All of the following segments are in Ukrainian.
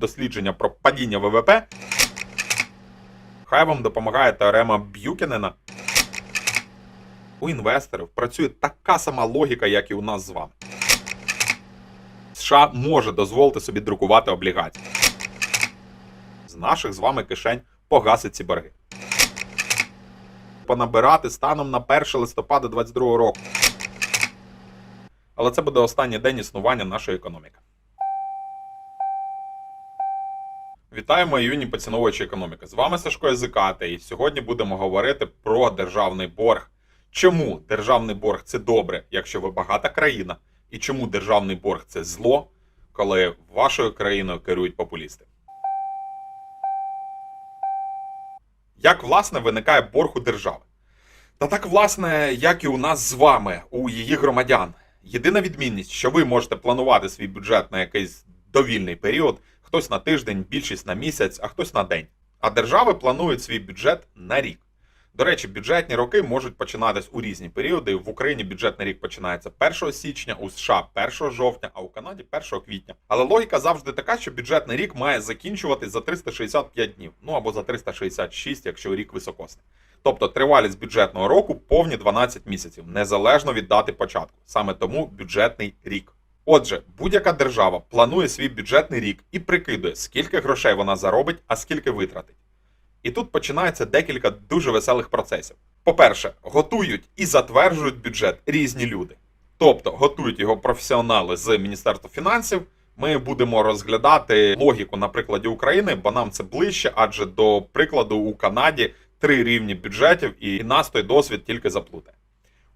дослідження про падіння ВВП. Хай вам допомагає теорема Б'юкінена. У інвесторів працює така сама логіка, як і у нас з вами. США може дозволити собі друкувати облігації. З наших з вами кишень погасить ці борги. Понабирати станом на 1 листопада 2022 року. Але це буде останній день існування нашої економіки. Вітаємо юні поціновувачі економіки. З вами Сашко Язикати, і сьогодні будемо говорити про державний борг. Чому державний борг це добре, якщо ви багата країна, і чому державний борг це зло, коли вашою країною керують популісти? Як власне виникає борг у держави? Та так, власне, як і у нас з вами, у її громадян. Єдина відмінність, що ви можете планувати свій бюджет на якийсь довільний період, хтось на тиждень, більшість на місяць, а хтось на день. А держави планують свій бюджет на рік. До речі, бюджетні роки можуть починатись у різні періоди. В Україні бюджетний рік починається 1 січня, у США 1 жовтня, а у Канаді 1 квітня. Але логіка завжди така, що бюджетний рік має закінчуватись за 365 днів, ну або за 366, якщо рік високосний. Тобто тривалість бюджетного року повні 12 місяців, незалежно від дати початку. Саме тому бюджетний рік. Отже, будь-яка держава планує свій бюджетний рік і прикидує, скільки грошей вона заробить, а скільки витратить. І тут починається декілька дуже веселих процесів. По-перше, готують і затверджують бюджет різні люди. Тобто готують його професіонали з Міністерства фінансів. Ми будемо розглядати логіку на прикладі України, бо нам це ближче, адже до прикладу у Канаді три рівні бюджетів, і нас той досвід тільки заплутає.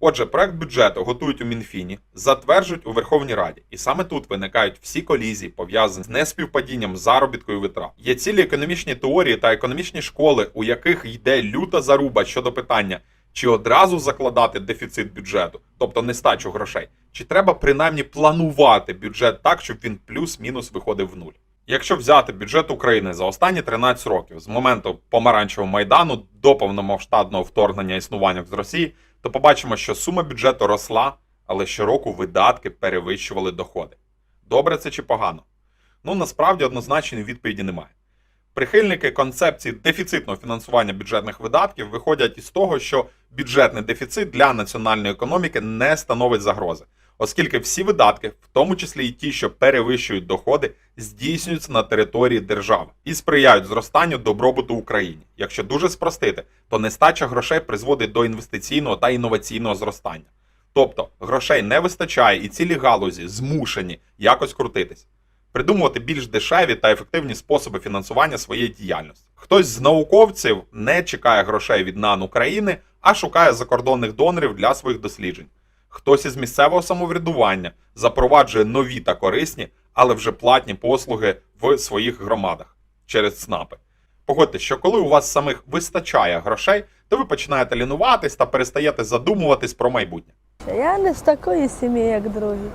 Отже, проект бюджету готують у Мінфіні, затверджують у Верховній Раді, і саме тут виникають всі колізії, пов'язані з неспівпадінням заробітку і витрат. Є цілі економічні теорії та економічні школи, у яких йде люта заруба щодо питання, чи одразу закладати дефіцит бюджету, тобто нестачу грошей, чи треба принаймні планувати бюджет так, щоб він плюс-мінус виходив в нуль. Якщо взяти бюджет України за останні 13 років з моменту помаранчевого майдану до повномасштабного вторгнення існування з Росії, то побачимо, що сума бюджету росла, але щороку видатки перевищували доходи. Добре це чи погано? Ну насправді однозначної відповіді немає. Прихильники концепції дефіцитного фінансування бюджетних видатків виходять із того, що бюджетний дефіцит для національної економіки не становить загрози, оскільки всі видатки, в тому числі і ті, що перевищують доходи, здійснюються на території держави і сприяють зростанню добробуту Україні. Якщо дуже спростити, то нестача грошей призводить до інвестиційного та інноваційного зростання. Тобто грошей не вистачає, і цілі галузі змушені якось крутитись придумувати більш дешеві та ефективні способи фінансування своєї діяльності. Хтось з науковців не чекає грошей від НАН України, а шукає закордонних донорів для своїх досліджень. Хтось із місцевого самоврядування запроваджує нові та корисні, але вже платні послуги в своїх громадах через ЦНАПи. Погодьте, що коли у вас самих вистачає грошей, то ви починаєте лінуватись та перестаєте задумуватись про майбутнє. Я не з такої сім'ї, як другі.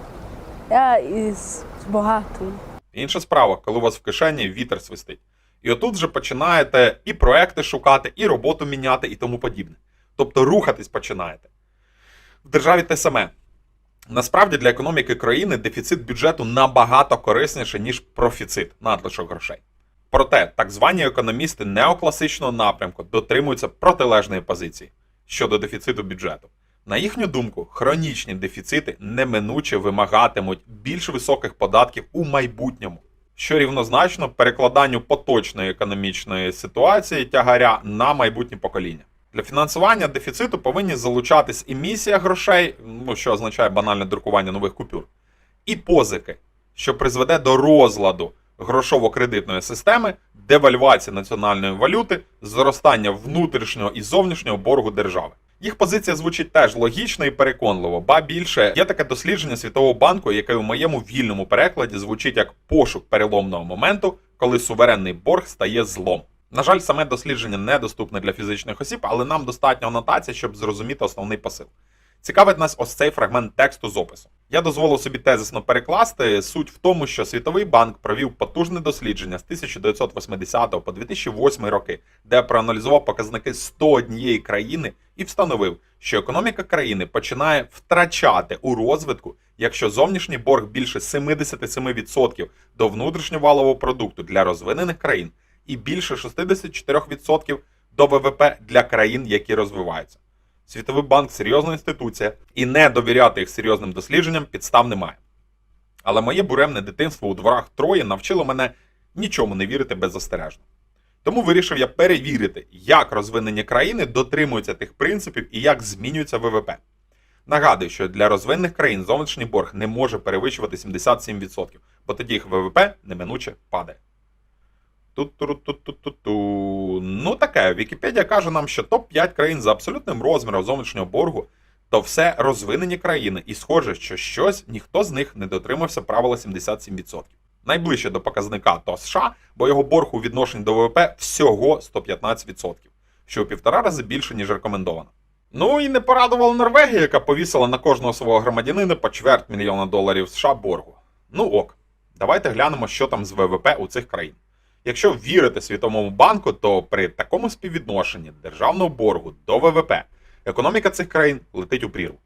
Я із багатої. Інша справа, коли у вас в кишені вітер свистить. І отут вже починаєте і проекти шукати, і роботу міняти, і тому подібне. Тобто рухатись починаєте. В державі те саме. Насправді для економіки країни дефіцит бюджету набагато корисніше, ніж профіцит надлишок грошей. Проте так звані економісти неокласичного напрямку дотримуються протилежної позиції щодо дефіциту бюджету. На їхню думку, хронічні дефіцити неминуче вимагатимуть більш високих податків у майбутньому, що рівнозначно перекладанню поточної економічної ситуації тягаря на майбутнє покоління. Для фінансування дефіциту повинні залучатись емісія грошей, ну що означає банальне друкування нових купюр, і позики, що призведе до розладу грошово-кредитної системи, девальвації національної валюти, зростання внутрішнього і зовнішнього боргу держави. Їх позиція звучить теж логічно і переконливо, ба більше є таке дослідження Світового банку, яке у моєму вільному перекладі звучить як пошук переломного моменту, коли суверенний борг стає злом. На жаль, саме дослідження недоступне для фізичних осіб, але нам достатньо анотації, щоб зрозуміти основний посил. Цікавить нас ось цей фрагмент тексту з опису. Я дозволив собі тезисно перекласти. Суть в тому, що Світовий банк провів потужне дослідження з 1980 по 2008 роки, де проаналізував показники 101 країни і встановив, що економіка країни починає втрачати у розвитку, якщо зовнішній борг більше 77% до внутрішнього валового продукту для розвинених країн і більше 64% до ВВП для країн, які розвиваються. Світовий банк серйозна інституція, і не довіряти їх серйозним дослідженням підстав немає. Але моє буремне дитинство у дворах Трої навчило мене нічому не вірити беззастережно. Тому вирішив я перевірити, як розвинені країни дотримуються тих принципів і як змінюється ВВП. Нагадую, що для розвинених країн зовнішній борг не може перевищувати 77%, бо тоді їх ВВП неминуче падає. Ту-ту-ру-ту-ту-ту-ту. Ну таке, Вікіпедія каже нам, що топ-5 країн за абсолютним розміром зовнішнього боргу то все розвинені країни, і схоже, що щось ніхто з них не дотримався правила 77%. Найближче до показника то США, бо його борг у відношенні до ВВП всього 115%, що у півтора рази більше, ніж рекомендовано. Ну і не порадувала Норвегія, яка повісила на кожного свого громадянина по чверть мільйона доларів США боргу. Ну ок, давайте глянемо, що там з ВВП у цих країн. Якщо вірити Світовому банку, то при такому співвідношенні державного боргу до ВВП економіка цих країн летить у прірву.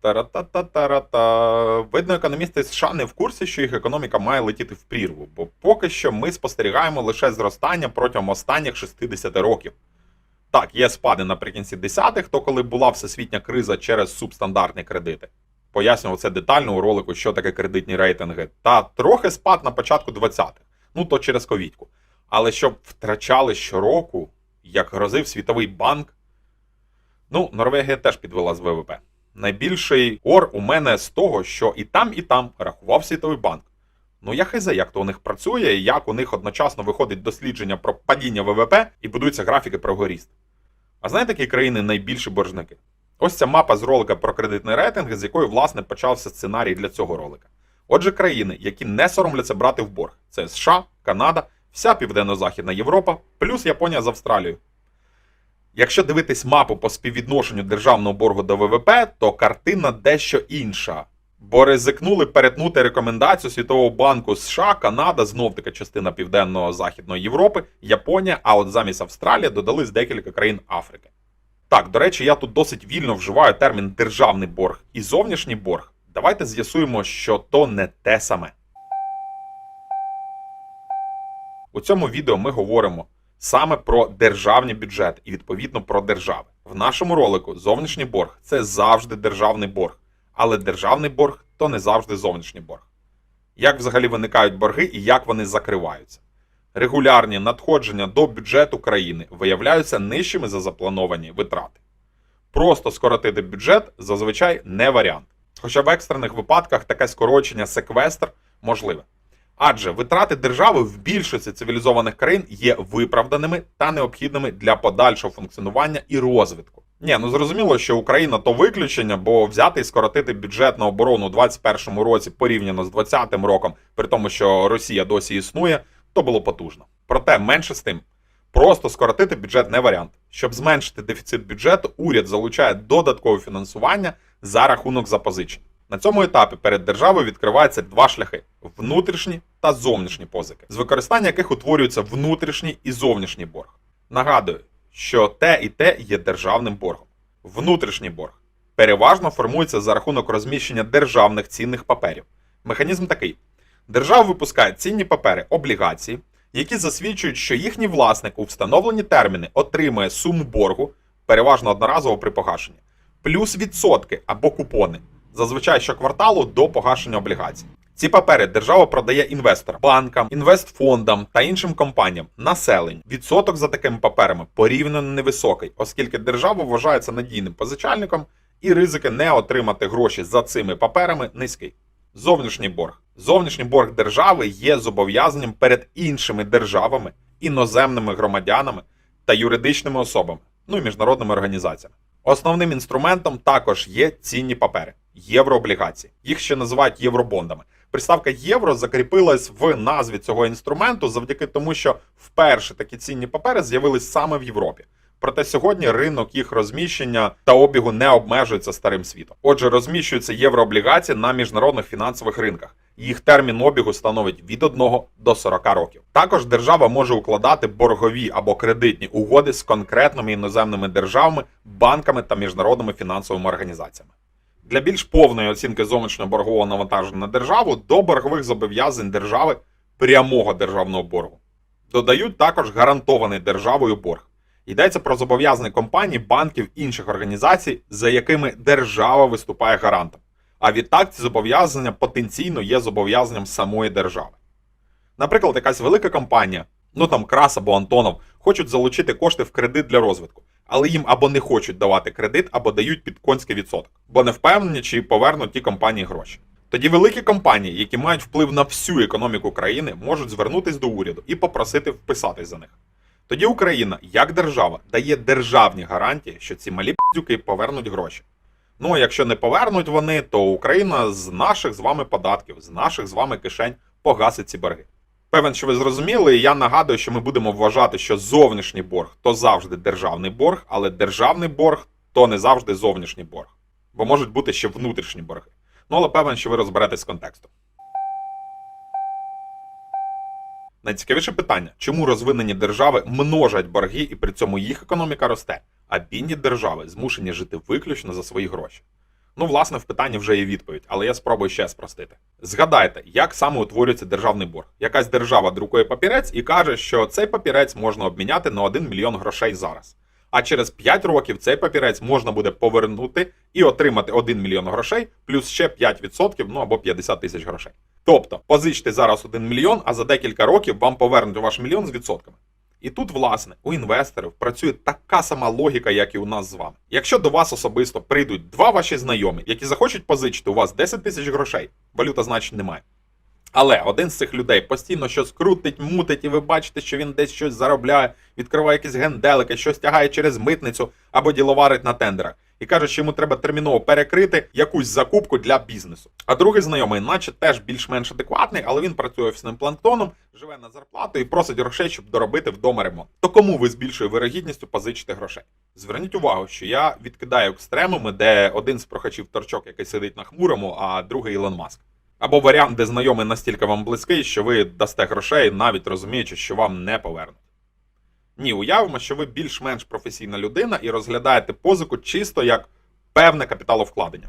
Та-ра-та-та-та-ра-та. Видно, економісти США не в курсі, що їх економіка має летіти в прірву, бо поки що ми спостерігаємо лише зростання протягом останніх 60 років. Так, є спади наприкінці 10-х, то коли була всесвітня криза через субстандартні кредити. Пояснював це детально у ролику, що таке кредитні рейтинги, та трохи спад на початку 20-х, ну то через ковідку. Але щоб втрачали щороку, як грозив Світовий банк, ну, Норвегія теж підвела з ВВП. Найбільший ор у мене з того, що і там, і там рахував Світовий банк. Ну я хизе, як то у них працює, і як у них одночасно виходить дослідження про падіння ВВП і будуються графіки про його ріст. А знаєте, які країни найбільші боржники? Ось ця мапа з ролика про кредитний рейтинг, з якої, власне, почався сценарій для цього ролика. Отже, країни, які не соромляться брати в борг, це США, Канада, вся Південно-Західна Європа, плюс Японія з Австралією. Якщо дивитись мапу по співвідношенню державного боргу до ВВП, то картина дещо інша. Бо ризикнули перетнути рекомендацію Світового банку США, Канада, знов таки частина Південно-Західної Європи, Японія, а от замість Австралії додались декілька країн Африки. Так, до речі, я тут досить вільно вживаю термін державний борг і зовнішній борг. Давайте з'ясуємо, що то не те саме. У цьому відео ми говоримо саме про державні бюджети і відповідно про держави. В нашому ролику зовнішній борг це завжди державний борг, але державний борг то не завжди зовнішній борг. Як взагалі виникають борги і як вони закриваються? Регулярні надходження до бюджету країни виявляються нижчими за заплановані витрати. Просто скоротити бюджет зазвичай не варіант. Хоча в екстрених випадках таке скорочення секвестр можливе. Адже витрати держави в більшості цивілізованих країн є виправданими та необхідними для подальшого функціонування і розвитку. Ні, ну зрозуміло, що Україна то виключення, бо взяти і скоротити бюджет на оборону у 2021 році порівняно з 2020 роком, при тому, що Росія досі існує, то було потужно. Проте менше з тим, просто скоротити бюджет не варіант. Щоб зменшити дефіцит бюджету, уряд залучає додаткове фінансування за рахунок запозичень. На цьому етапі перед державою відкриваються два шляхи: внутрішні та зовнішні позики, з використання яких утворюється внутрішній і зовнішній борг. Нагадую, що те і те є державним боргом. Внутрішній борг переважно формується за рахунок розміщення державних цінних паперів. Механізм такий: держава випускає цінні папери, облігації, які засвідчують, що їхній власник у встановлені терміни отримує суму боргу, переважно одноразово при погашенні, плюс відсотки або купони, зазвичай щокварталу до погашення облігацій. Ці папери держава продає інвесторам, банкам, інвестфондам та іншим компаніям, населенню. Відсоток за такими паперами порівняно невисокий, оскільки держава вважається надійним позичальником і ризики не отримати гроші за цими паперами низький. Зовнішній борг. Зовнішній борг держави є зобов'язанням перед іншими державами, іноземними громадянами та юридичними особами, ну і міжнародними організаціями. Основним інструментом також є цінні папери єврооблігації. Їх ще називають євробондами. Приставка євро закріпилась в назві цього інструменту завдяки тому, що вперше такі цінні папери з'явились саме в Європі. Проте сьогодні ринок їх розміщення та обігу не обмежується старим світом. Отже, розміщуються єврооблігації на міжнародних фінансових ринках. Їх термін обігу становить від 1 до 40 років. Також держава може укладати боргові або кредитні угоди з конкретними іноземними державами, банками та міжнародними фінансовими організаціями. Для більш повної оцінки зовнішнього боргового навантаження на державу до боргових зобов'язань держави прямого державного боргу. Додають також гарантований державою борг. Йдеться про зобов'язання компаній, банків інших організацій, за якими держава виступає гарантом. А відтак ці зобов'язання потенційно є зобов'язанням самої держави. Наприклад, якась велика компанія, ну там Крас або Антонов, хочуть залучити кошти в кредит для розвитку, але їм або не хочуть давати кредит, або дають під конський відсоток, бо не впевнені, чи повернуть ті компанії гроші. Тоді великі компанії, які мають вплив на всю економіку країни, можуть звернутися до уряду і попросити вписатись за них. Тоді Україна, як держава, дає державні гарантії, що ці малі піздюки повернуть гроші. Ну якщо не повернуть вони, то Україна з наших з вами податків, з наших з вами кишень погасить ці борги. Певен, що ви зрозуміли, і я нагадую, що ми будемо вважати, що зовнішній борг то завжди державний борг, але державний борг то не завжди зовнішній борг. Бо можуть бути ще внутрішні борги. Ну, але певен, що ви розберетесь з контекстом. Найцікавіше питання: чому розвинені держави множать борги і при цьому їх економіка росте, а бідні держави змушені жити виключно за свої гроші? Ну, власне, в питанні вже є відповідь, але я спробую ще спростити. Згадайте, як саме утворюється державний борг. Якась держава друкує папірець і каже, що цей папірець можна обміняти на 1 мільйон грошей зараз. А через 5 років цей папірець можна буде повернути і отримати 1 мільйон грошей, плюс ще 5%, ну або 50 тисяч грошей. Тобто, позичте зараз 1 мільйон, а за декілька років вам повернуть ваш мільйон з відсотками. І тут, власне, у інвесторів працює така сама логіка, як і у нас з вами. Якщо до вас особисто прийдуть два ваші знайомі, які захочуть позичити у вас 10 тисяч грошей, валюта значить немає. Але один з цих людей постійно щось крутить, мутить, і ви бачите, що він десь щось заробляє, відкриває якісь генделики, щось тягає через митницю або діловарить на тендерах. І каже, що йому треба терміново перекрити якусь закупку для бізнесу. А другий знайомий, наче теж більш-менш адекватний, але він працює офісним планктоном, живе на зарплату і просить грошей, щоб доробити вдома ремонт. То кому ви з більшою вирогідністю позичите грошей? Зверніть увагу, що я відкидаю екстремуми, де один з прохачів торчок, який сидить на хмурому, а другий Ілон Маск. Або варіант, де знайомий настільки вам близький, що ви дасте грошей, навіть розуміючи, що вам не повернуть. Ні, уявимо, що ви більш-менш професійна людина і розглядаєте позику чисто як певне капіталовкладення.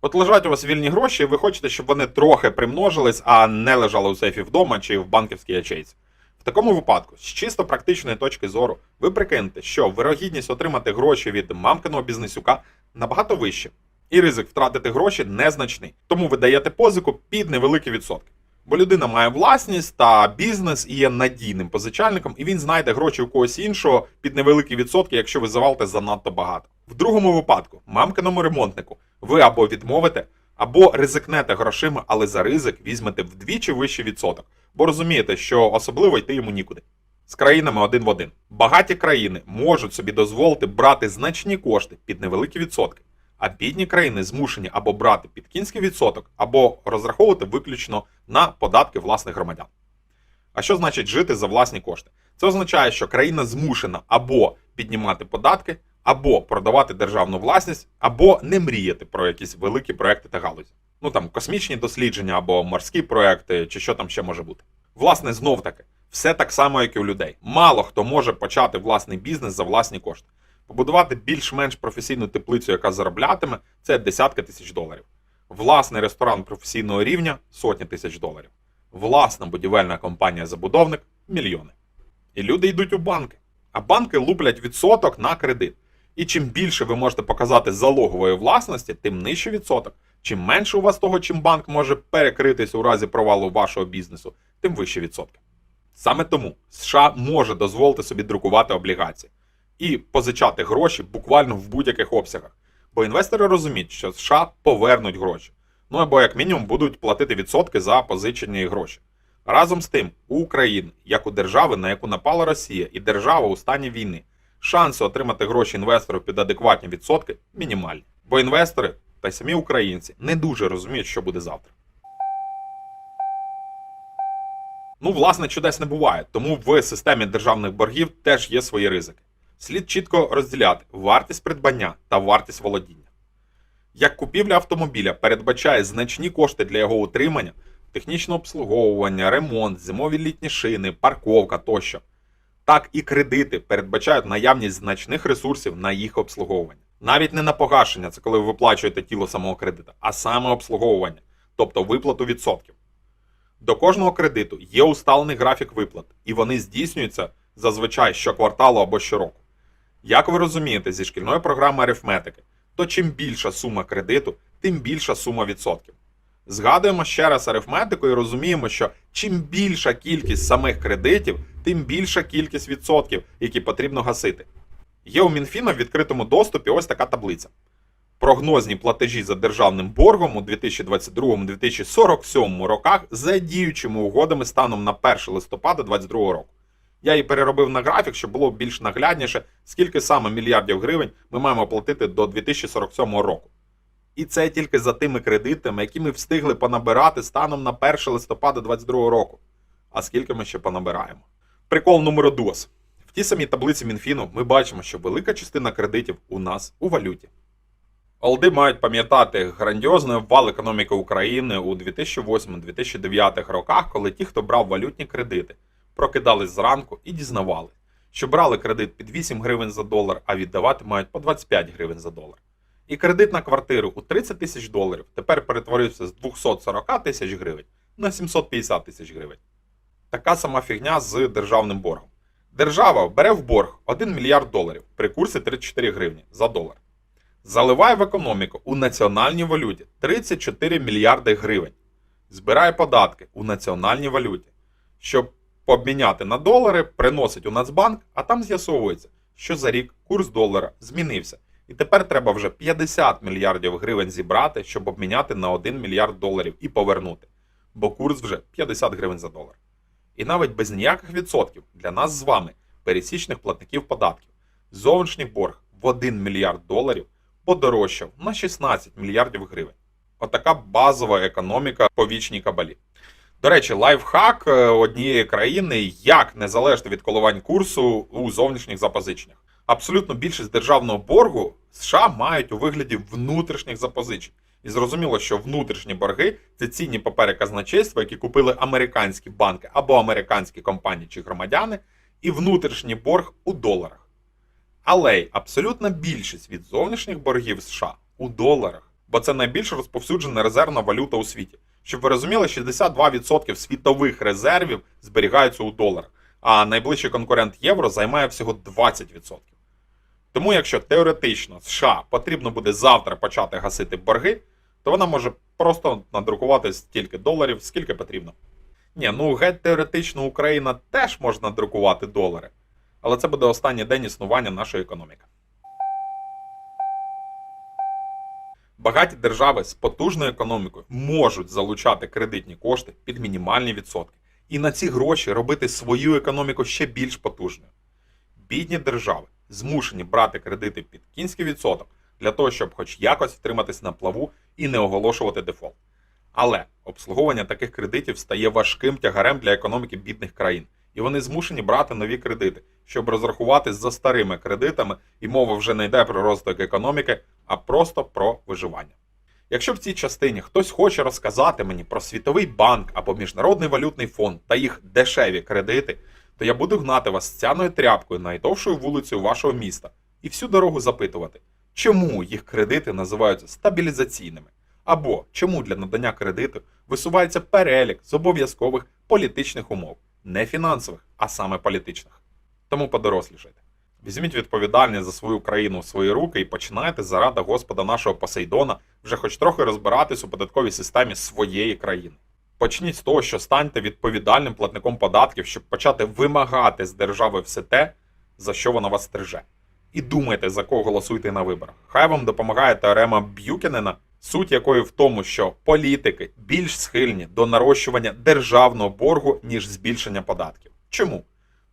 От лежать у вас вільні гроші, і ви хочете, щоб вони трохи примножились, а не лежали у сейфі вдома чи в банківській ячейці. В такому випадку, з чисто практичної точки зору, ви прикинете, що вирогідність отримати гроші від мамкиного бізнесюка набагато вища, і ризик втратити гроші незначний. Тому ви даєте позику під невеликі відсотки. Бо людина має власність та бізнес і є надійним позичальником, і він знайде гроші у когось іншого під невеликі відсотки, якщо ви завалите занадто багато. В другому випадку, мамкиному ремонтнику, ви або відмовите, або ризикнете грошима, але за ризик візьмете вдвічі вищий відсоток, бо розумієте, що особливо йти йому нікуди. З країнами один в один. Багаті країни можуть собі дозволити брати значні кошти під невеликі відсотки. А бідні країни змушені або брати під кінський відсоток, або розраховувати виключно на податки власних громадян. А що значить жити за власні кошти? Це означає, що країна змушена або піднімати податки, або продавати державну власність, або не мріяти про якісь великі проекти та галузі. Ну там космічні дослідження або морські проекти, чи що там ще може бути. Власне, знов таки, все так само, як і у людей. Мало хто може почати власний бізнес за власні кошти. Побудувати більш-менш професійну теплицю, яка зароблятиме, це десятки тисяч доларів. Власний ресторан професійного рівня сотні тисяч доларів. Власна будівельна компанія-забудовник мільйони. І люди йдуть у банки. А банки луплять відсоток на кредит. І чим більше ви можете показати залогової власності, тим нижчий відсоток. Чим менше у вас того, чим банк може перекритись у разі провалу вашого бізнесу, тим вищі відсотки. Саме тому США може дозволити собі друкувати облігації і позичати гроші буквально в будь-яких обсягах. Бо інвестори розуміють, що США повернуть гроші. Ну або як мінімум будуть платити відсотки за позичені гроші. Разом з тим, у України, як у держави, на яку напала Росія, і держава у стані війни, шанси отримати гроші інвестору під адекватні відсотки мінімальні. Бо інвестори та й самі українці не дуже розуміють, що буде завтра. Ну, власне, чудес не буває, тому в системі державних боргів теж є свої ризики. Слід чітко розділяти вартість придбання та вартість володіння. Як купівля автомобіля передбачає значні кошти для його утримання, технічне обслуговування, ремонт, зимові літні шини, парковка тощо, так і кредити передбачають наявність значних ресурсів на їх обслуговування. Навіть не на погашення, це коли ви виплачуєте тіло самого кредита, а саме обслуговування, тобто виплату відсотків. До кожного кредиту є усталений графік виплат, і вони здійснюються зазвичай щокварталу або щороку. Як ви розумієте зі шкільної програми арифметики, то чим більша сума кредиту, тим більша сума відсотків. Згадуємо ще раз арифметику і розуміємо, що чим більша кількість самих кредитів, тим більша кількість відсотків, які потрібно гасити. Є у Мінфіна в відкритому доступі ось така таблиця. Прогнозні платежі за державним боргом у 2022-2047 роках за діючими угодами станом на 1 листопада 2022 року. Я її переробив на графік, щоб було більш наглядніше, скільки саме мільярдів гривень ми маємо платити до 2047 року. І це тільки за тими кредитами, які ми встигли понабирати станом на 1 листопада 2022 року. А скільки ми ще понабираємо? Прикол номер дос. В тій самій таблиці Мінфіну ми бачимо, що велика частина кредитів у нас у валюті. Олди мають пам'ятати грандіозний обвал економіки України у 2008-2009 роках, коли ті, хто брав валютні кредити, прокидались зранку і дізнавали, що брали кредит під 8 гривень за долар, а віддавати мають по 25 гривень за долар. І кредит на квартиру у 30 тисяч доларів тепер перетворився з 240 тисяч гривень на 750 тисяч гривень. Така сама фігня з державним боргом. Держава бере в борг 1 мільярд доларів при курсі 34 гривні за долар. Заливає в економіку у національній валюті 34 мільярди гривень. Збирає податки у національній валюті. Щоб обміняти на долари, приносить у Нацбанк, а там з'ясовується, що за рік курс долара змінився. І тепер треба вже 50 мільярдів гривень зібрати, щоб обміняти на 1 мільярд доларів і повернути. Бо курс вже 50 гривень за долар. І навіть без ніяких відсотків для нас з вами, пересічних платників податків, зовнішній борг в 1 мільярд доларів подорожчав на 16 мільярдів гривень. Отака базова економіка по вічній кабалі. До речі, лайфхак е, однієї країни, як не залежати від коливань курсу у зовнішніх запозиченнях. Абсолютно більшість державного боргу США мають у вигляді внутрішніх запозичень. І зрозуміло, що внутрішні борги це цінні папери казначейства, які купили американські банки або американські компанії чи громадяни, і внутрішній борг у доларах. Але й абсолютна більшість від зовнішніх боргів США у доларах, бо це найбільш розповсюджена резервна валюта у світі. Щоб ви розуміли, 62% світових резервів зберігаються у доларах, а найближчий конкурент євро займає всього 20%. Тому, якщо теоретично США потрібно буде завтра почати гасити борги, то вона може просто надрукувати стільки доларів, скільки потрібно. Ні, ну геть теоретично Україна теж може надрукувати долари, але це буде останній день існування нашої економіки. Багаті держави з потужною економікою можуть залучати кредитні кошти під мінімальні відсотки і на ці гроші робити свою економіку ще більш потужною. Бідні держави змушені брати кредити під кінський відсоток для того, щоб хоч якось втриматись на плаву і не оголошувати дефолт. Але обслуговування таких кредитів стає важким тягарем для економіки бідних країн, і вони змушені брати нові кредити, щоб розрахуватись за старими кредитами, і мова вже не йде про розвиток економіки, а просто про виживання. Якщо в цій частині хтось хоче розказати мені про Світовий банк або Міжнародний валютний фонд та їх дешеві кредити, то я буду гнати вас цяною тряпкою найдовшою вулицею вашого міста і всю дорогу запитувати, чому їх кредити називаються стабілізаційними, або чому для надання кредиту висувається перелік з обов'язкових політичних умов, не фінансових, а саме політичних. Тому подорослішайте. Візьміть відповідальність за свою країну в свої руки і починайте заради Господа нашого Посейдона вже хоч трохи розбиратись у податковій системі своєї країни. Почніть з того, що станьте відповідальним платником податків, щоб почати вимагати з держави все те, за що вона вас стриже. І думайте, за кого голосуєте на виборах. Хай вам допомагає теорема Б'юкінена, суть якої в тому, що політики більш схильні до нарощування державного боргу, ніж збільшення податків. Чому?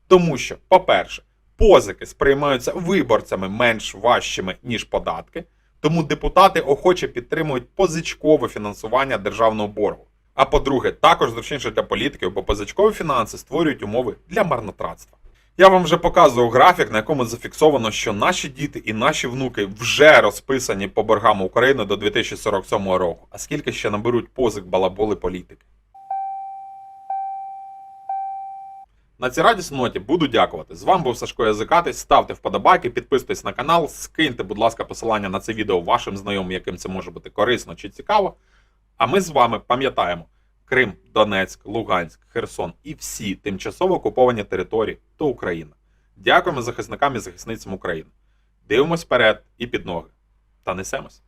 Тому що, по-перше, позики сприймаються виборцями менш важчими, ніж податки, тому депутати охоче підтримують позичкове фінансування державного боргу. А по-друге, також зручніше для політиків, бо позичкові фінанси створюють умови для марнотратства. Я вам вже показував графік, на якому зафіксовано, що наші діти і наші внуки вже розписані по боргам України до 2047 року. А скільки ще наберуть позик балаболи політики? На цій радісній ноті буду дякувати. З вами був Сашко Язикатий. Ставте вподобайки, підписуйтесь на канал, скиньте, будь ласка, посилання на це відео вашим знайомим, яким це може бути корисно чи цікаво. А ми з вами пам'ятаємо. Крим, Донецьк, Луганськ, Херсон і всі тимчасово окуповані території то Україна. Дякуємо захисникам і захисницям України. Дивимось вперед і під ноги. Та несемось.